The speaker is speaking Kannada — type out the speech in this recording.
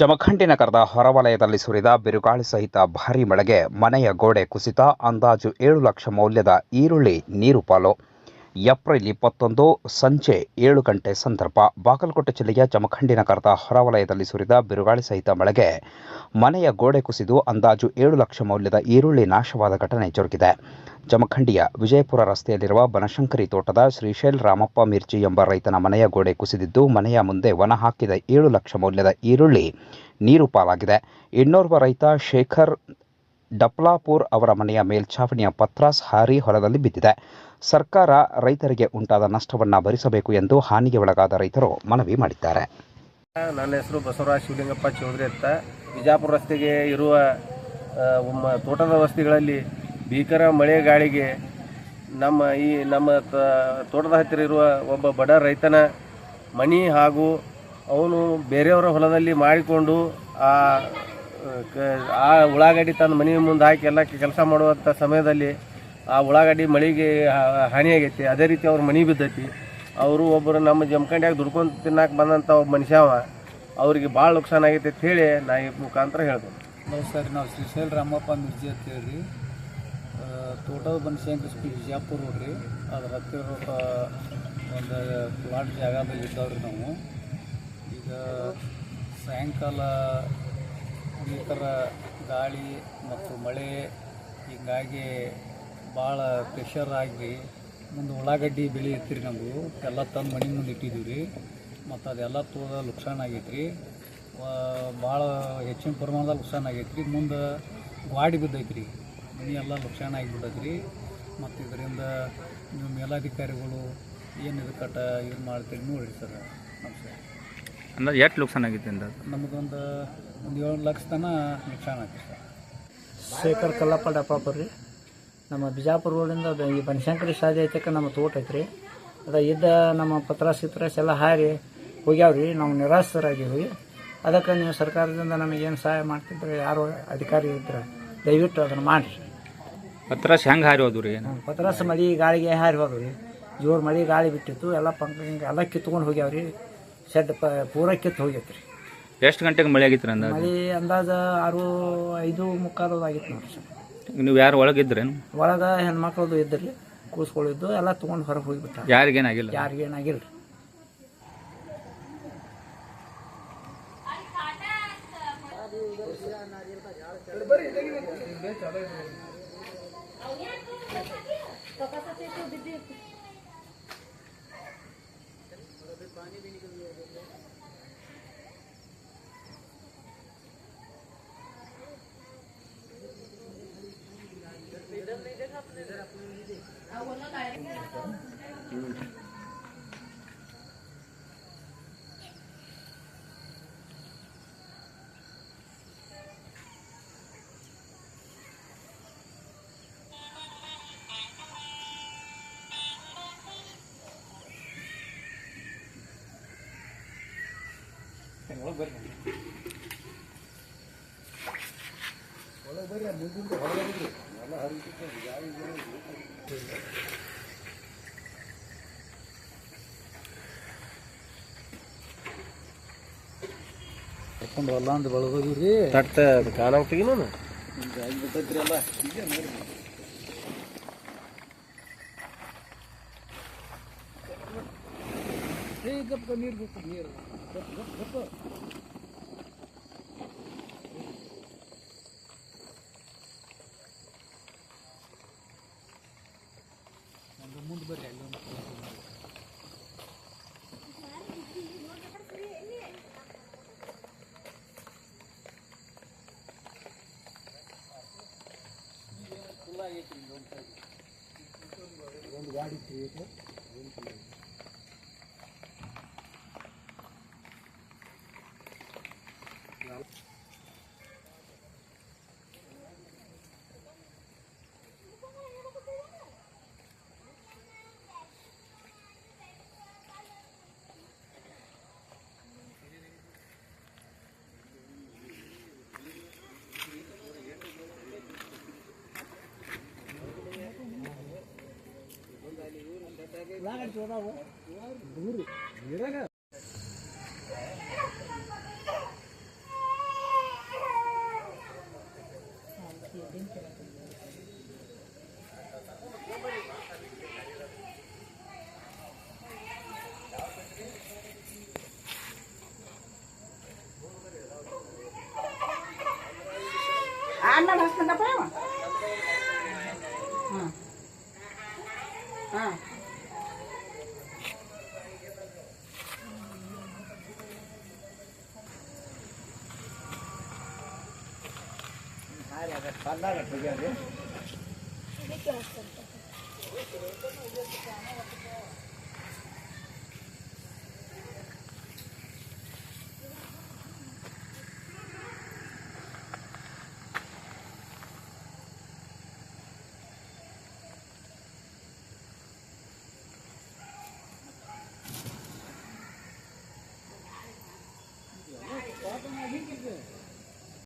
ಜಮಖಂಡಿ ನಗರದ ಹೊರವಲಯದಲ್ಲಿ ಸುರಿದ ಬಿರುಗಾಳಿ ಸಹಿತ ಭಾರೀ ಮಳೆಗೆ ಮನೆಯ ಗೋಡೆ ಕುಸಿತ, ಅಂದಾಜು ಏಳು ಲಕ್ಷ ಮೌಲ್ಯದ ಈರುಳ್ಳಿ, ನೀರು ಪಾಲು. ಏಪ್ರಿಲ್ ಇಪ್ಪತ್ತೊಂದು ಸಂಜೆ ಏಳು ಗಂಟೆ ಸಂದರ್ಭ. ಬಾಗಲಕೋಟೆ ಜಿಲ್ಲೆಯ ಜಮಖಂಡಿ ನಗರದ ಹೊರವಲಯದಲ್ಲಿ ಸುರಿದ ಬಿರುಗಾಳಿ ಸಹಿತ ಮಳೆಗೆ ಮನೆಯ ಗೋಡೆ ಕುಸಿದು ಅಂದಾಜು ಏಳು ಲಕ್ಷ ಮೌಲ್ಯದ ಈರುಳ್ಳಿ ನಾಶವಾದ ಘಟನೆ ಜರುಗಿದೆ. ಜಮಖಂಡಿಯ ವಿಜಯಪುರ ರಸ್ತೆಯಲ್ಲಿರುವ ಬನಶಂಕರಿ ತೋಟದ ಶ್ರೀಶೈಲ್ ರಾಮಪ್ಪ ಮಿರ್ಚಿ ಎಂಬ ರೈತನ ಮನೆಯ ಗೋಡೆ ಕುಸಿದಿದ್ದು, ಮನೆಯ ಮುಂದೆ ವನ ಹಾಕಿದ ಏಳು ಲಕ್ಷ ಮೌಲ್ಯದ ಈರುಳ್ಳಿ ನೀರು ಪಾಲಾಗಿದೆ. ಇನ್ನೋರ್ವ ರೈತ ಶೇಖರ್ ಡಪ್ಲಾಪುರ್ ಅವರ ಮನೆಯ ಮೇಲ್ಛಾವಣಿಯ ಪತ್ರಾಸ್ ಹಾರಿ ಹೊಲದಲ್ಲಿ ಬಿದ್ದಿದೆ. ಸರ್ಕಾರ ರೈತರಿಗೆ ಉಂಟಾದ ನಷ್ಟವನ್ನು ಭರಿಸಬೇಕು ಎಂದು ಹಾನಿಗೆ ಒಳಗಾದ ರೈತರು ಮನವಿ ಮಾಡಿದ್ದಾರೆ. ನನ್ನ ಹೆಸರು ಬಸವರಾಜ್ ಶಿವಲಿಂಗಪ್ಪ ಚೌಧರಿ ಅಂತ. ಬಿಜಾಪುರ ರಸ್ತೆಗೆ ಇರುವ ತೋಟದ ವಸ್ತಿಗಳಲ್ಲಿ ಭೀಕರ ಮಳೆ ಗಾಳಿಗೆ ನಮ್ಮ ಈ, ನಮ್ಮ ತೋಟದ ಹತ್ತಿರ ಇರುವ ಒಬ್ಬ ಬಡ ರೈತನ ಮನಿ ಹಾಗೂ ಅವನು ಬೇರೆಯವರ ಹೊಲದಲ್ಲಿ ಮಾಡಿಕೊಂಡು ಆ ಆ ಉಳ್ಳಾಗಡ್ಡಿ ತನ್ನ ಮನೆ ಮುಂದೆ ಹಾಕಿ ಎಲ್ಲ ಕೆಲಸ ಮಾಡುವಂಥ ಸಮಯದಲ್ಲಿ ಆ ಉಳ್ಳಾಗಡ್ಡಿ ಮಳೆಗೆ ಹಾನಿಯಾಗೈತಿ. ಅದೇ ರೀತಿ ಅವ್ರ ಮನೆ ಬಿದ್ದೈತಿ. ಅವರು ಒಬ್ಬರು ನಮ್ಮ ಜಮಖಂಡಿಯಾಗಿ ದುಡ್ಕೊಂಡು ತಿನ್ನಕ್ಕೆ ಬಂದಂಥ ಒಬ್ಬ ಮನುಷ್ಯ ಅವರಿಗೆ ಭಾಳ ನುಕ್ಸಾನ ಆಗೈತೆ ಅಂತ ಹೇಳಿ ನಾ ಈ ಮುಖಾಂತರ ಹೇಳ್ಬೋದು ನಮಸ್ಕಾರ ಸರ್, ನಾವು ಶ್ರೀಶೈಲ್ ರಾಮಪ್ಪ ಮಿರ್ಜಿ ಅಂತೇಳಿ ತೋಟದ ಬನಶಂಕರಿ ಸ್ಕೂಲ್ ಬಿಜಾಪುರ ನೋಡ್ರಿ ಅದ್ರ ಹತ್ತಿರ ಒಂದು ಪ್ಲಾಟ್ ಜಾಗದಲ್ಲಿ ಇದ್ದಾವ್ರಿ ನಾವು. ಈಗ ಸಾಯಂಕಾಲ ಭೀಕರ ಗಾಳಿ ಮತ್ತು ಮಳೆ ಹೀಗಾಗಿ ಭಾಳ ಪ್ರೆಷರ್ ಆಗಿ ಮುಂದೆ ಉಳ್ಳಾಗಡ್ಡಿ ಬೆಳೆ ಇರ್ತೀರಿ ನಮ್ಮದು ಎಲ್ಲ ತಂದು ಮನೆ ಮುಂದೆ ಇಟ್ಟಿದ್ದೀವಿ ರೀ ಮತ್ತು ಅದೆಲ್ಲ ತೋದ ಲುಕ್ಸಾನ್ ಆಗೈತೆ ರೀ ಭಾಳ ಹೆಚ್ಚಿನ ಪ್ರಮಾಣದಲ್ಲಿ ಲುಕ್ಸಾನ್ ಆಗೈತೆ ರೀ ಮುಂದೆ ಗಾಡಿ ಬಿದ್ದೈತೆ ರೀ ಮನೆ ಎಲ್ಲ ಲುಕ್ಸಾನ್ ಆಗಿಬಿಟ್ಟೈತೆ ರೀ ಮತ್ತು ಇದರಿಂದ ನೀವು ಮೇಲಾಧಿಕಾರಿಗಳು ಏನು ಇದಕ್ಕಟ ಇದು ಮಾಡ್ತೀರಿ ನೋಡಿರಿ ಸರ್. ನಮಸ್ಕಾರ. ಅಂದ್ರೆ ಎಷ್ಟು ಲುಕ್ಸಾನ್ ಆಗಿತ್ತು ಅಂದ ನಮಗೊಂದು ಒಂದು ಏಳು ಲಕ್ಷ ತನ ನುಕ್ಸಾನ್ ಆಯ್ತು ಸರ್. ಶೇಖರ್ ಕಲ್ಲಪ್ಪ ಡಪ್ಪಾಪುರ ರೀ ನಮ್ಮ ಬಿಜಾಪುರ ರೋಡಿಂದ ಬ- ಈ ಬನಶಂಕರಿ ಶಾದಿ ಐತಕ್ಕೆ ನಮ್ಮ ತೋಟ ಐತ್ರಿ. ಅದ ಇದ್ದ ನಮ್ಮ ಪತ್ರಾಸ್ ಗಿತ್ರಾಸ್ ಎಲ್ಲ ಹಾರಿ ಹೋಗ್ಯಾವ್ರಿ. ನಾವು ನಿರಾಸರಾಗೀವಿ ಅದಕ್ಕೆ ನೀವು ಸರ್ಕಾರದಿಂದ ನಮಗೇನು ಸಹಾಯ ಮಾಡ್ತಿದ್ರೆ ಯಾರು ಅಧಿಕಾರಿ ಇದ್ರೆ ದಯವಿಟ್ಟು ಅದನ್ನು ಮಾಡಿರಿ. ಪತ್ರಾಸ್ ಹೆಂಗೆ ಹಾರಿ ಹೋದ್ವು ರೀ? ಹ್ಮ್. ಪತ್ರಾಸ್ ಮಳೆ ಗಾಳಿಗೆ ಹಾರಿ ಹೋದ್ರಿ ಜೋರು ಮಳೆ ಗಾಳಿ ಬಿಟ್ಟಿತ್ತು. ಎಲ್ಲ ಪಂಕ ಎಲ್ಲ ಕಿತ್ಕೊಂಡು ಹೋಗ್ಯಾವ್ರಿ. ಶೆಡ್ ಪ ಪೂರ ಕಿತ್ತು ಹೋಗೈತ್ರಿ. ಎಷ್ಟು ಗಂಟೆಗೆ ಮಳೆ ಆಗಿತ್ತು ಅಂದ ಮಳೆ ಅಂದಾಜು ಆರು ಐದು ಮುಕ್ಕಾಲು ಆಗಿತ್ತು ನೋಡ್ರಿ ಸರ್. ನೀವು ಯಾರು ಒಳಗಿದ್ರೇನು ಒಳಗ ಹೆಣ್ಮಕ್ಳದು ಇದ್ರಿ ಕೂಸ್ಗಳಿದ್ದು ಎಲ್ಲ ತೊಗೊಂಡು ಹೊರಗೆ ಹೋಗಿಬಿಟ್ಟ ಯಾರಿಗೇನಾಗಿಲ್ಲ ಯಾರಿಗೇನಾಗಿಲ್ಲ Kalau beri, kalau beri, mungkin tu kalau beri. ಕರ್ಕೊಂಡು ಹೊಲ ಅಂದ್ ರೀ ತಟ್ಟ ಕಾಲಾಗ್ತೀವಿ ನಾನು? ಆಗ್ಬಿಟ್ಟೈತ್ರಿ ಅಲ್ಲ ಹೀಗೆ ನೋಡಿ ಗಪ್ಪ ನೀರು ಬೇಕು ನೀರು ಗಪ್ಪ ಒಂದು ಗಾಡಿ ಕ್ರಿಯೇಟ್ ಒಂದು Anak harus kenapa ya, Ah. Ah. Thank you.